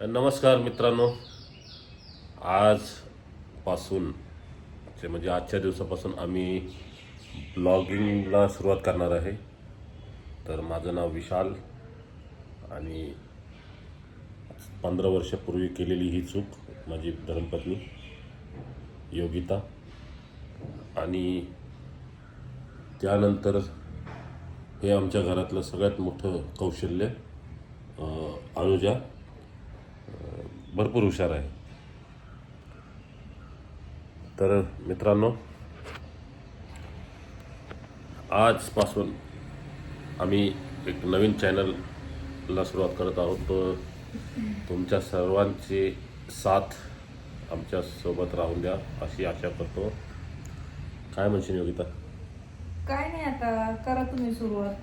नमस्कार मित्रांनो. आजपासून जे म्हणजे आजच्या दिवसापासून आम्ही ब्लॉगिंगला सुरुवात करणार आहे. तर माझं नाव विशाल आणि पंधरा वर्षापूर्वी केलेली ही चूक माझी धर्मपत्नी योगिता. आणि त्यानंतर हे आमच्या घरातलं सगळ्यात मोठं कौशल्य अनुजा. भरपूर हुशार आहे. तर मित्रांनो आजपासून आम्ही एक नवीन चॅनलला सुरुवात करत आहोत. तुमच्या सर्वांची साथ आमच्यासोबत राहून द्या अशी आशा करतो. काय म्हणशील योगिता? काय नाही आता करा तुम्ही सुरुवात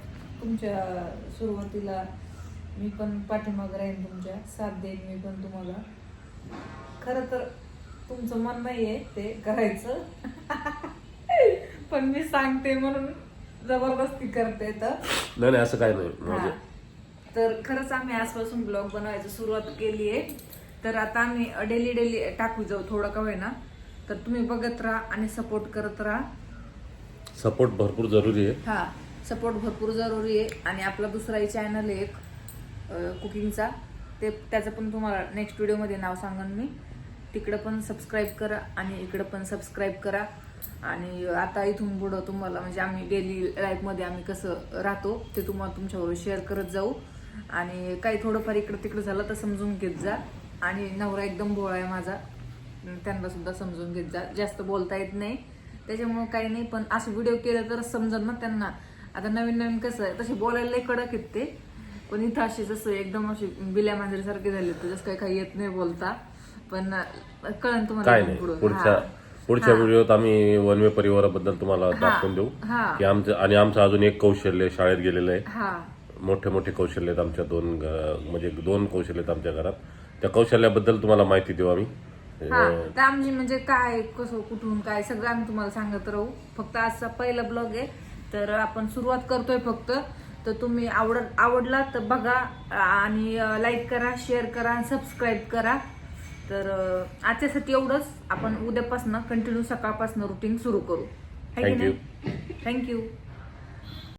तुमच्या सुरुवातीला. मी पण पाठीमाग राहीन तुमच्या. साथ देईन मी पण तुम्हाला. खरं तर तुमचं मन नाहीये ते करायचं. पण मी सांगते म्हणून जबरदस्ती करते तर. नाही नाही असं काय नाही. हा. म्हणजे तर खरंच आम्ही आजपासून ब्लॉग बनवायची सुरुवात केली आहे. तर आता आम्ही डेली डेली टाकू जाऊ थोडं का होईना. तर तुम्ही बघत राहा आणि सपोर्ट करत राहा. सपोर्ट भरपूर जरुरी आहे. हा सपोर्ट भरपूर जरुरी आहे. आणि आपला दुसराही चॅनल आहे एक. कुकिंगचा. ते त्याचं पण तुम्हाला नेक्स्ट व्हिडिओमध्ये नाव सांगन मी. तिकडं पण सबस्क्राईब करा आणि इकडं पण सबस्क्राईब करा. आणि आता इथून पुढं तुम्हाला म्हणजे आम्ही डेली लाईफमध्ये आम्ही कसं राहतो ते तुम्हाला तुमच्याबरोबर शेअर करत जाऊ. आणि काही थोडंफार इकडं तिकडं झालं तर समजून घेत जा. आणि नवरा एकदम भोळा आहे माझा. त्यांना सुद्धा समजून घेत जा. जास्त बोलता येत नाही. त्याच्यामुळं काही नाही पण असं व्हिडिओ केलं तर समजन ना त्यांना. आता नवीन नवीन कसं आहे तसे बोलायला कडक आहेत ते. पण इथं असे जसं एकदम असे बिल्या मांजरीसारखे झाले जसं काही काही येत नाही बोलता. पण तुम्हाला काय इथून नाही पुढं. पुढच्या हा. पुढच्या व्हिडिओत आम्ही वनवे परिवाराबद्दल तुम्हाला दाखवून देऊ. हा. की आमचं आणि आमचं अजून एक कौशल्य शाळेत गेलेलं आहे. हा. मोठे मोठे कौशल्य आहेत आमच्या दोन घ- म्हणजे दोन कौशल्य आहेत आमच्या घरात. त्या कौशल्याबद्दल तुम्हाला माहिती देऊ आम्ही. हा. तर आमची म्हणजे काय कसं कुठून काय सगळं आम्ही तुम्हाला सांगत राहू. फक्त आजचा पहिला ब्लॉग आहे. तर आपण सुरुवात करतोय फक्त. तर तुम्ही आवड आवडला तर बघा आणि लाईक करा शेअर करा सबस्क्राईब करा. तर आजच्यासाठी एवढंच. आपण उद्यापासून कंटिन्यू सकाळपासून रुटीन सुरू करू. you. थँक्यू